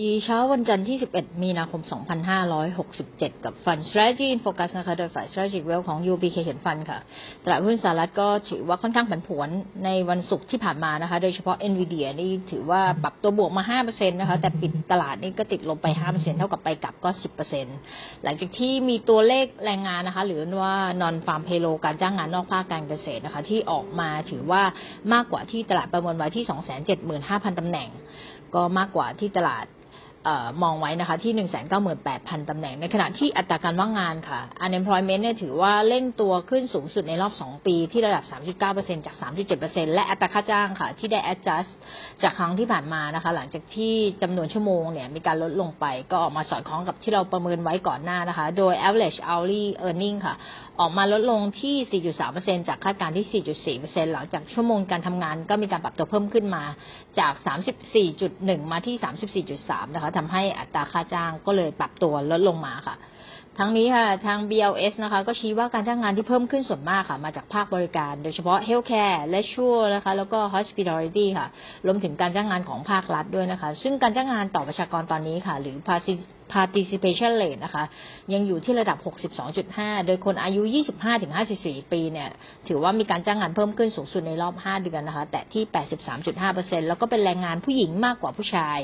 ดีเช้าวันจันทร์ที่ 11 มีนาคม 2567 กับ Fund Strategy in Focus นะคะโดยฝ่าย Strategic Wealth ของ UBK เห็นฟันค่ะ ตลาดหุ้นสหรัฐก็ถือว่าค่อนข้างผันผวนในวันศุกร์ที่ผ่านมานะคะ โดยเฉพาะ NVIDIA นี่ถือว่าปรับตัวบวกมา 5%นะคะ แต่ปิดตลาดนี่ก็ติดลบไป 5%เท่ากับไปกลับก็ 10%หลังจากที่มีตัวเลขแรงงานนะคะ หรือว่า non farm payroll การจ้างงานนอกภาคการเกษตรนะคะ ที่ออกมาถือว่ามากกว่าที่ตลาดประเมินไว้ที่ 275,000ตำแหน่ง ก็มากกว่าที่ตลาด มองไว้นะคะที่ 198,000 ตำแหน่ง ในขณะที่อัตราการว่างงานค่ะ unemployment เนี่ยถือว่าเร่งตัวขึ้นสูงสุดในรอบ 2 ปีที่ระดับ 3.9%จาก 3.7%และอัตราค่าจ้างค่ะ ที่ได้ adjust จากครั้งที่ผ่านมานะคะ หลังจากที่จำนวนชั่วโมงเนี่ยมีการลดลงไปก็ออกมาสอดคล้องกับที่เราประเมินไว้ก่อนหน้านะคะ โดย average hourly earning ค่ะ ออกมาลดลงที่ 4.3%จากคาดการณ์ที่ 4.4%หลังจากชั่วโมงการทำงานก็มีการปรับตัวเพิ่มขึ้นมาจาก 34.1 มาที่ 34.3 นะคะทำให้อัตราค่าจ้างก็เลยปรับตัวลดลงมาค่ะ ทั้งนี้ค่ะทาง BLS นะคะ ก็ชี้ว่าการจ้างงานที่เพิ่มขึ้นส่วนมากค่ะ มาจากภาคบริการ โดยเฉพาะ Healthcare และชัวนะคะ แล้วก็ Hospitality ค่ะ รวมถึงการจ้างงานของภาครัฐด้วยนะคะ ซึ่งการจ้างงานต่อประชากรตอนนี้ค่ะ หรือ participation rate นะคะ ยังอยู่ที่ระดับ 62.5 โดยคนอายุ 25-54 ปีเนี่ย ถือว่ามีการจ้างงานเพิ่มขึ้นสูงสุดในรอบ 5 เดือนนะคะ แต่ที่ 83.5%แล้วก็เป็นแรงงานผู้หญิงมากกว่าผู้ชาย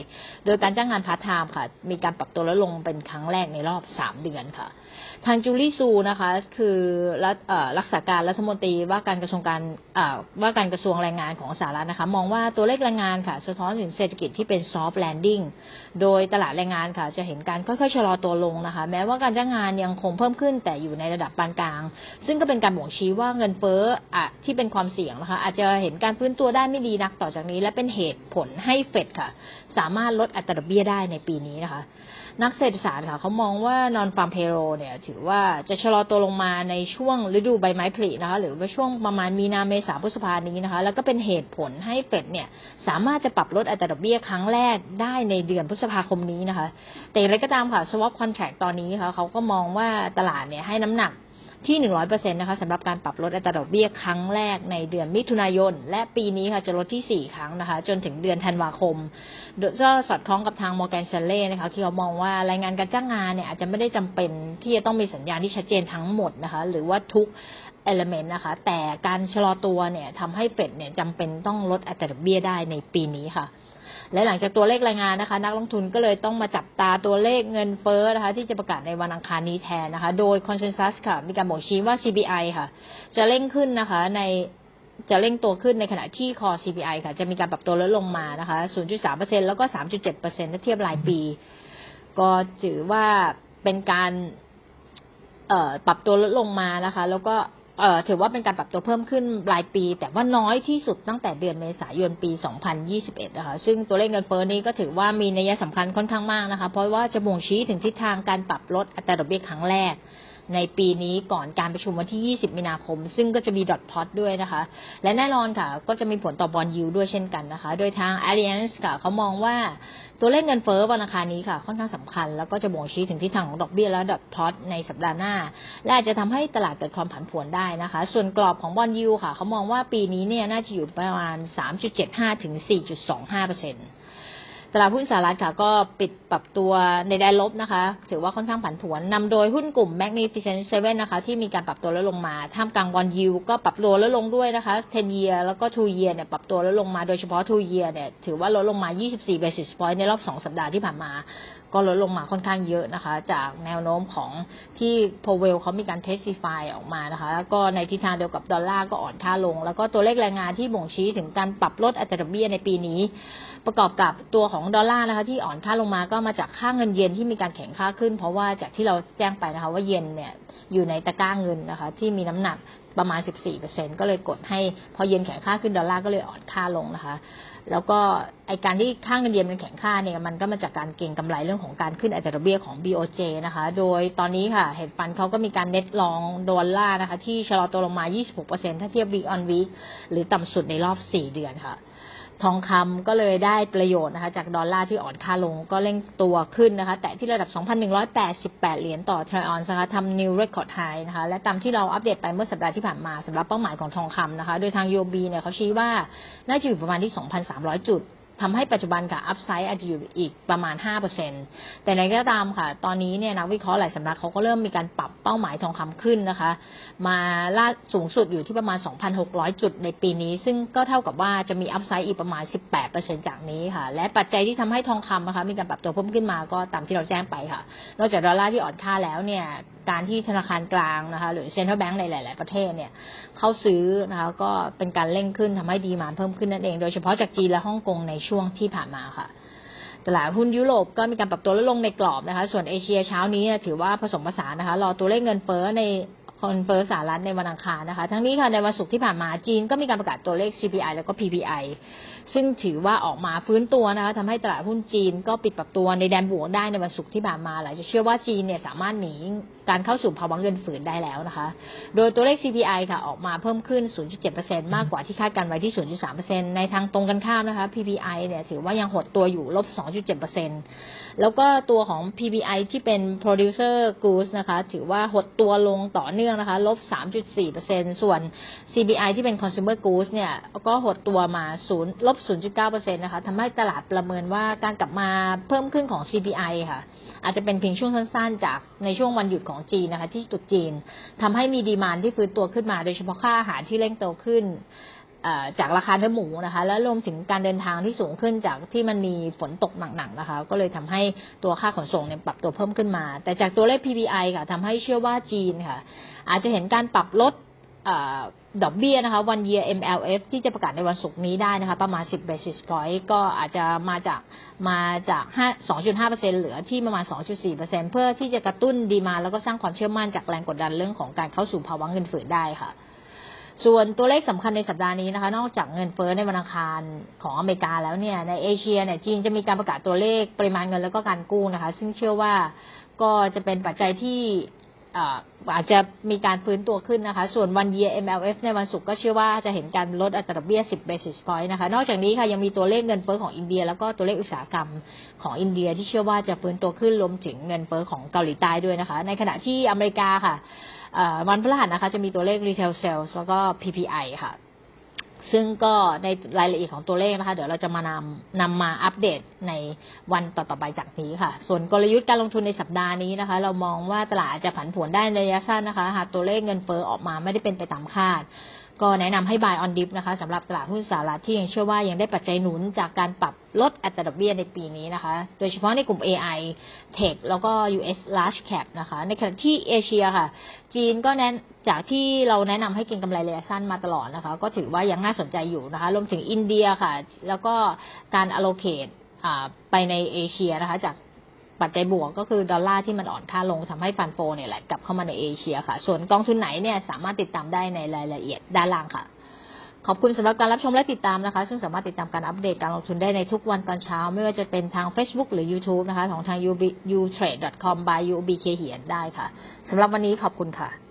โดยการจ้างงานพาร์ทไทม์ค่ะ มีการปรับตัวลดลงเป็นครั้งแรกในรอบ 3 เดือนค่ะ ทางจูลี่ซูนะคะ คือรัฐรักษาการรัฐมนตรีว่าการกระทรวงการว่าการกระทรวงแรงงานของสหรัฐนะคะ มองว่าตัวเลขแรงงานค่ะ สะท้อนถึงเศรษฐกิจที่เป็น soft landing โดยตลาดแรงงานค่ะจะเห็นการค่อยๆชะลอตัวลงนะคะ แม้ว่าการจ้างงานยังคงเพิ่มขึ้นแต่อยู่ในระดับปานกลาง ซึ่งก็เป็นการบ่งชี้ว่าเงินเฟ้ออะที่เป็นความเสี่ยงนะคะ อาจจะเห็นการฟื้นตัวได้ไม่ดีนักต่อจากนี้ และเป็นเหตุผลให้เฟดค่ะ สามารถลดอัตราดอกเบี้ยได้ในปีนี้นะคะ นักเศรษฐศาสตร์ค่ะเขามองว่านอนฟาร์มเพโรเนี่ย ถือว่าจะชะลอตัวลงมาในช่วงฤดูใบไม้ผลินะคะ หรือว่าช่วงประมาณมีนาเมษาพฤษภานี้นะคะ แล้วก็เป็นเหตุผลให้เฟดเนี่ย สามารถจะปรับลดอัตราดอกเบี้ยครั้งแรกได้ในเดือนพฤษภาคมนี้นะคะ แต่อย่างไรก็ตามค่ะสวอปคอนแทรคตอนนี้ค่ะเขาก็มองว่าตลาดเนี่ยให้น้ำหนัก ที่ 100%นะคะสำหรับการปรับลดอัตราดอกเบี้ยครั้งแรกในเดือนมิถุนายน และปีนี้ค่ะจะลดที่ 4 ครั้งนะคะ จนถึงเดือนธันวาคมโดยก็สอดคล้องกับทาง Morgan Stanley นะคะที่เขามองว่ารายงานการจ้างงานเนี่ยอาจจะไม่ได้จำเป็นที่จะต้องมีสัญญาณที่ชัดเจนทั้งหมดนะคะ หรือว่าทุก element นะคะ แต่การชะลอตัวเนี่ยทำให้เฟดเนี่ยจำเป็นต้องลดอัตราดอกเบี้ยได้ในปีนี้ค่ะ และหลังจากตัวเลขรายงานนะคะ นักลงทุนก็เลยต้องมาจับตาตัวเลขเงินเฟ้อนะคะ ที่จะประกาศในวันอังคารนี้แทนนะคะ โดย consensus ค่ะ มีการบอกชี้ว่า CPI ค่ะ จะเร่งขึ้นนะคะในจะเร่งตัวขึ้นในขณะที่คอ CPI ค่ะ จะมีการปรับตัวลดลงมานะคะ 0.3%แล้วก็ 3.7%ถ้าเทียบรายปี ก็ถือว่าเป็นการปรับตัวลดลงมานะคะ แล้วก็ ถือว่าเป็นการปรับตัวเพิ่มขึ้นรายปี แต่ว่าน้อยที่สุดตั้งแต่เดือนเมษายนปี 2021 นะคะ ซึ่งตัวเลขเงินเฟ้อนี้ก็ถือว่ามีนัยสำคัญค่อนข้างมากนะคะ เพราะว่าจะบ่งชี้ถึงทิศทางการปรับลดอัตราดอกเบี้ยครั้งแรก ในปีนี้ก่อนการประชุมวันที่ 20 มีนาคม ซึ่งก็จะมีดอทพอตด้วยนะคะ และแน่นอนค่ะ ก็จะมีผลต่อบอลยูด้วยเช่นกันนะคะ โดยทาง Alliance ค่ะเขามองว่าตัวเลขเงินเฟ้อวันอังคารนี้ค่ะ ค่อนข้างสำคัญ แล้วก็จะบ่งชี้ถึงทิศทางของดอกเบี้ยและดอทพอตในสัปดาห์หน้า และอาจจะทำให้ตลาดเกิดความผันผวนได้นะคะ ส่วนกรอบของบอลยูค่ะเขามองว่าปีนี้เนี่ยน่าจะอยู่ประมาณ 3.75 ถึง 4.25เปอร์เซ็นต์ ตลาดหุ้นสหรัฐค่ะก็ปิดปรับตัวในแดนลบนะคะ ถือว่าค่อนข้างผันผวนนำโดยหุ้นกลุ่ม Magnificent Seven นะคะ ที่มีการปรับตัวลดลงมา ท่ามกลางบอลยูก็ปรับตัวลดลงด้วยนะคะ 10 year แล้วก็ 2 year เนี่ยปรับตัวลดลงมาโดยเฉพาะ 2 year เนี่ยถือว่าลดลงมา 24 basis point ในรอบ 2 สัปดาห์ที่ผ่านมา ก็ลดลงมาค่อนข้างเยอะนะคะ จากแนวโน้มของที่พเวลเขามีการเทสติฟายออกมานะคะ แล้วก็ในทิศทางเดียวกับดอลลาร์ก็อ่อนค่าลง แล้วก็ตัวเลขแรงงานที่บ่งชี้ถึงการปรับลดอัตราดอกเบี้ยในปีนี้ ประกอบกับตัวของดอลลาร์นะคะที่อ่อนค่าลงมาก็มาจากค่าเงินเยนที่มีการแข็งค่าขึ้น เพราะว่าจากที่เราแจ้งไปนะคะว่าเยนเนี่ยอยู่ในตะกร้าเงินนะคะที่มีน้ำหนักประมาณ 14%ก็เลยกดให้พอเยนแข็งค่าขึ้นดอลลาร์ก็เลยอ่อนค่าลงนะคะ แล้วก็ไอการที่ค่าเงินเยนมันแข็งค่าเนี่ยมันก็มาจากการเก็งกำไรเรื่องของการขึ้นอัตราดอกเบี้ยของ BOJ นะคะ โดยตอนนี้ค่ะเห็ดฟันเขาก็มีการเน็ตลองดอลลาร์นะคะที่ชะลอตัวลงมา 26%ถ้าเทียบ week on week หรือต่ำสุดในรอบ 4 เดือนค่ะ ทองคำก็เลยได้ประโยชน์นะคะ จากดอลลาร์ที่อ่อนค่าลงก็เร่งตัวขึ้นนะคะ แต่ที่ระดับ 2,188 เหรียญต่อทรอยออนนะคะทำนิวเรคคอร์ดไฮนะคะ และตามที่เราอัปเดตไปเมื่อสัปดาห์ที่ผ่านมาสำหรับเป้าหมายของทองคำนะคะ โดยทางยูบีเนี่ยเขาชี้ว่า น่าจะอยู่ประมาณที่ 2,300 จุด ทำให้ปัจจุบันค่ะอัพไซด์อาจจะอยู่อีกประมาณ 5%แต่ในก็ตามค่ะ ตอนนี้เนี่ยนักวิเคราะห์หลายสำนักเขาก็เริ่มมีการปรับเป้าหมายทองคำขึ้นนะคะ มาล่าสูงสุดอยู่ที่ประมาณ 2,600 จุดในปีนี้ ซึ่งก็เท่ากับว่าจะมีอัพไซด์อีกประมาณ 18%จากนี้ค่ะ และปัจจัยที่ทำให้ทองคำนะคะมีการปรับตัวเพิ่มขึ้นมาก็ตามที่เราแจ้งไปค่ะ นอกจากดอลลาร์ที่อ่อนค่าแล้วเนี่ย การที่ธนาคารกลางนะคะหรือเซ็นทรัลแบงก์ในหลาย ๆ ประเทศเนี่ยเข้าซื้อนะคะก็เป็นการเร่งขึ้นทำให้ดีมานเพิ่มขึ้นนั่นเองโดยเฉพาะจากจีนและฮ่องกงในช่วงที่ผ่านมาค่ะตลาดหุ้นยุโรปก็มีการปรับตัวลดลงในกรอบนะคะ ส่วนเอเชียเช้านี้ถือว่าผสมผสานนะคะ รอตัวเลขเงินเฟ้อใน คอนเฟ้อสหรัฐในวันอังคารนะคะ ทั้งนี้ค่ะในวันศุกร์ที่ผ่านมาจีนก็มีการประกาศตัวเลข CPI แล้วก็ PPI ซึ่งถือว่าออกมาฟื้นตัวนะคะทำให้ตลาดหุ้นจีนก็ปิดปรับตัวในแดนบวกได้ในวันศุกร์ที่ผ่านมาหลายจะเชื่อว่าจีนเนี่ยสามารถหนีการเข้าสู่ภาวะเงินฝืนได้แล้วนะคะ โดยตัวเลข CPI ค่ะออกมาเพิ่มขึ้น 0.7%มากกว่าที่คาดการไว้ที่ 0.3%ในทางตรงกันข้ามนะคะ PPI เนี่ยถือว่ายังหดตัวอยู่ลบ 2.7%แล้วก็ตัวของ PPI ที่เป็น producer goods นะคะ ถือว่าหดตัวลงต่อเนื่องนะคะลบ 3.4%ส่วน CBI ที่เป็น consumer goods เนี่ยก็หดตัวมา0ลบ 0.9%นะคะทำให้ตลาดประเมินว่าการกลับมาเพิ่มขึ้นของ CPI ค่ะ อาจจะเป็นเพียงช่วงสั้นๆ จากในช่วงวันหยุดของจีนนะคะ ที่ตุดจีนทำให้มีดีมานที่ฟื้นตัวขึ้นมา โดยเฉพาะค่าอาหารที่เร่งโตขึ้น จากราคาเนื้อหมูนะคะ และรวมถึงการเดินทางที่สูงขึ้นจากที่มันมีฝนตกหนักๆนะคะ ก็เลยทำให้ตัวค่าขนส่งเนี่ยปรับตัวเพิ่มขึ้นมา แต่จากตัวเลข PPI ค่ะทำให้เชื่อว่าจีนค่ะ อาจจะเห็นการปรับลดอดอกเบี้ยนะคะ one year MLF ที่จะประกาศในวันศุกร์นี้ได้นะคะ ประมาณ 10 basis point ก็อาจจะมาจากมาจาก5 2.5%เหลือที่ประมาณ 2.4%เพื่อที่จะกระตุ้นดีมาแล้วก็สร้างความเชื่อมั่นจากแรงกดดันเรื่องของการเข้าสู่ภาวะเงินฝืนได้ค่ะ ส่วนตัวเลขสำคัญในสัปดาห์นี้นะคะ นอกจากเงินเฟ้อในวันอังคารของอเมริกาแล้วเนี่ยในเอเชียเนี่ยจีนจะมีการประกาศตัวเลขปริมาณเงินแล้วก็การกู้นะคะ ซึ่งเชื่อว่าก็จะเป็นปัจจัยที่อาจจะมีการฟื้นตัวขึ้นนะคะ ส่วนวัน year MLF ในวันศุกร์ก็เชื่อว่าจะเห็นการลดอัตราเบี้ย 10 basis point นะคะ นอกจากนี้ค่ะยังมีตัวเลขเงินเฟ้อของอินเดีย แล้วก็ตัวเลขอุตสาหกรรมของอินเดียที่เชื่อว่าจะฟื้นตัวขึ้นรวมถึงเงินเฟ้อของเกาหลีใต้ด้วยนะคะ ในขณะที่อเมริกาค่ะ วันพฤหัสนะคะ จะมีตัวเลข retail sales แล้วก็ PPI ค่ะ ซึ่งก็ในรายละเอียดของตัวเลขนะคะ เดี๋ยวเราจะมานำนำมาอัปเดตในวันต่อๆไปจากนี้ค่ะ ส่วนกลยุทธ์การลงทุนในสัปดาห์นี้นะคะ เรามองว่าตลาดจะผันผวนได้ในระยะสั้นนะคะ หากตัวเลขเงินเฟ้อออกมาไม่ได้เป็นไปตามคาด ก็แนะนำให้ buy on dip นะคะสำหรับตลาดหุ้นสหรัฐที่ยังเชื่อว่ายังได้ปัจจัยหนุนจากการปรับลดอัตราดอกเบี้ยในปีนี้นะคะ โดยเฉพาะในกลุ่ม AI Tech แล้วก็ US large cap นะคะ ในขณะที่เอเชียค่ะ จีนก็แนะจากที่เราแนะนำให้เก็งกำไรระยะสั้นมาตลอดนะคะ ก็ถือว่ายังน่าสนใจอยู่นะคะ รวมถึงอินเดียค่ะ แล้วก็การ allocate ไปในเอเชียนะคะจาก ปัจจัยบวกก็คือดอลลาร์ที่มันอ่อนค่าลงทำให้ฟันโฟเนี่ยแหละกลับเข้ามาในเอเชียค่ะ ส่วนกองทุนไหนเนี่ยสามารถติดตามได้ในรายละเอียดด้านล่างค่ะ ขอบคุณสำหรับการรับชมและติดตามนะคะ ซึ่งสามารถติดตามการอัปเดตการลงทุนได้ในทุกวันตอนเช้า ไม่ว่าจะเป็นทาง Facebook หรือ YouTube นะคะ ของทาง utrade.com by ubk เหียนได้ค่ะสำหรับวันนี้ขอบคุณค่ะ